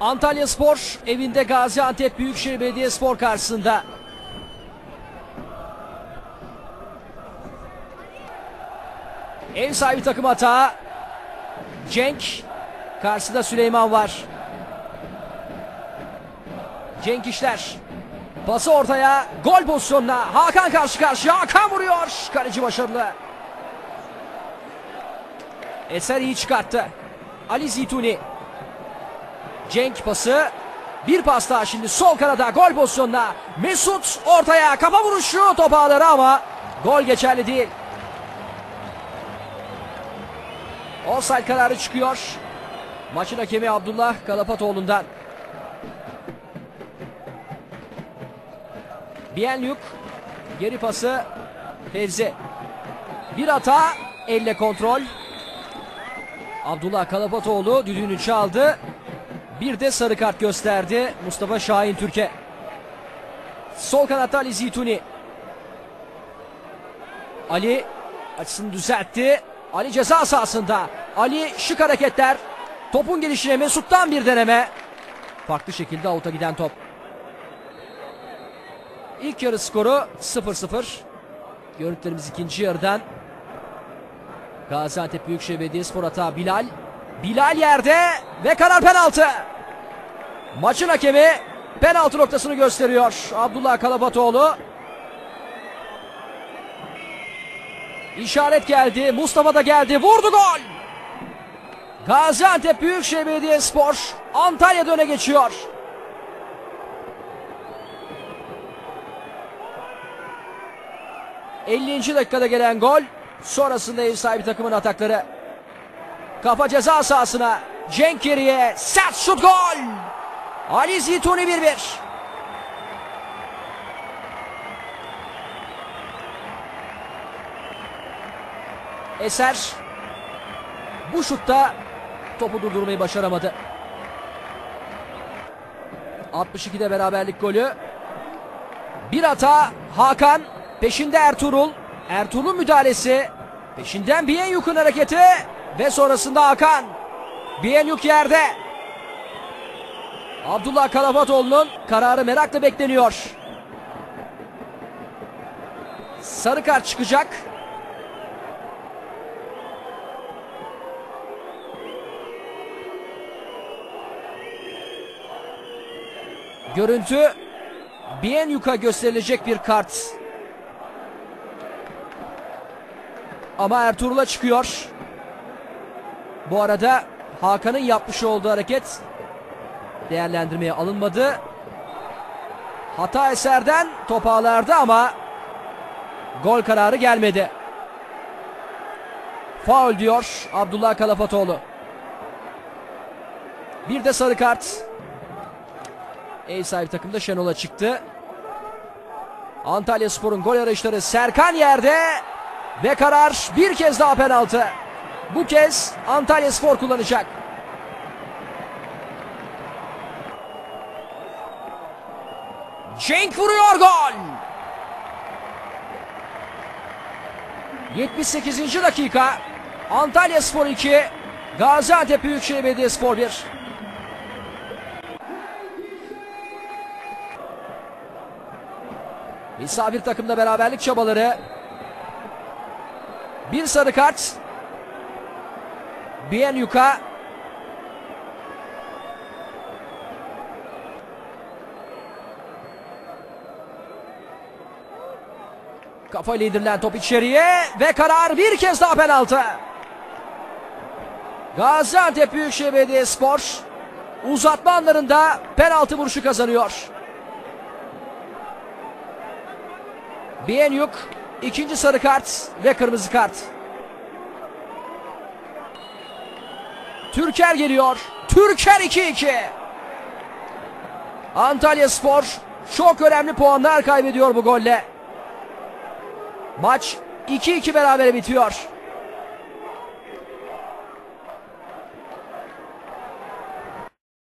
Antalya Spor evinde Gaziantep Büyükşehir Belediyespor karşısında. Ev sahibi takım hata. Cenk. Karşısında Süleyman var. Cenk işler. Pası ortaya. Gol pozisyonuna. Hakan karşı karşıya. Hakan vuruyor. Kaleci başarılı. Eser iyi çıkarttı. Ali Zituni. Cenk pası. Bir pas daha şimdi sol kanada gol pozisyonuna. Mesut ortaya kafa vuruşu top ağları ama gol geçerli değil. Offside kararı çıkıyor. Maçın hakemi Abdullah Kalapatoğlu'ndan. Bienlük geri pası Fevzi. Bir hata elle kontrol. Abdullah Kalapatoğlu düdüğünü çaldı. Bir de sarı kart gösterdi Mustafa Şahin Türk'e. Sol kanatta Ali Zituni. Ali açısını düzeltti. Ali ceza sahasında. Ali şık hareketler. Topun gelişine Mesut'tan bir deneme. Farklı şekilde avuta giden top. İlk yarı skoru 0-0. Görüntülerimiz ikinci yarıdan. Gaziantep Büyükşehir Belediyespor hata Bilal. Bilal yerde ve karar penaltı. Maçın hakemi penaltı noktasını gösteriyor. Abdullah Kalabatoğlu. İşaret geldi. Mustafa da geldi. Vurdu gol. Gaziantep Büyükşehir Belediyespor Antalya'da öne geçiyor. ...50. dakikada gelen gol... ...sonrasında ev sahibi takımın atakları... ...kafa ceza sahasına... ...Cenk geriye... ...sert şut gol... ...Ali Zituni 1-1... Eser... ...bu şutta... ...topu durdurmayı başaramadı... ...62'de beraberlik golü... ...bir hata. Hakan... ...peşinde Ertuğrul... ...Ertuğrul'un müdahalesi... ...peşinden Biyenyuk'un hareketi... ...ve sonrasında Hakan... Biyenyuk yerde... Abdullah Kalafatoğlu'nun kararı merakla bekleniyor. Sarı kart çıkacak. Görüntü Bienyuk'a gösterilecek bir kart. Ama Ertuğrul'a çıkıyor. Bu arada Hakan'ın yapmış olduğu hareket değerlendirmeye alınmadı. Hata eserden top ağlardı ama gol kararı gelmedi. Faul diyor Abdullah Kalafatoğlu. Bir de sarı kart. Ev sahibi takımda Şenol'a çıktı. Antalya Spor'un gol arayışları Serkan yerde ve karar bir kez daha penaltı. Bu kez Antalya Spor kullanacak. Cenk vuruyor gol. 78. dakika. Antalya Spor 2, Gaziantep Büyükşehir Belediyespor 1. Misafir takımda beraberlik çabaları. Bir sarı kart. Bienyuk'a Kafayla indirilen top içeriye ve karar bir kez daha penaltı. Gaziantep Büyükşehir Belediyespor uzatma anlarında penaltı vuruşu kazanıyor. Bienyuk ikinci sarı kart ve kırmızı kart. Türker geliyor. Türker 2-2. Antalya Spor çok önemli puanlar kaybediyor bu golle. Maç 2-2 berabere bitiyor.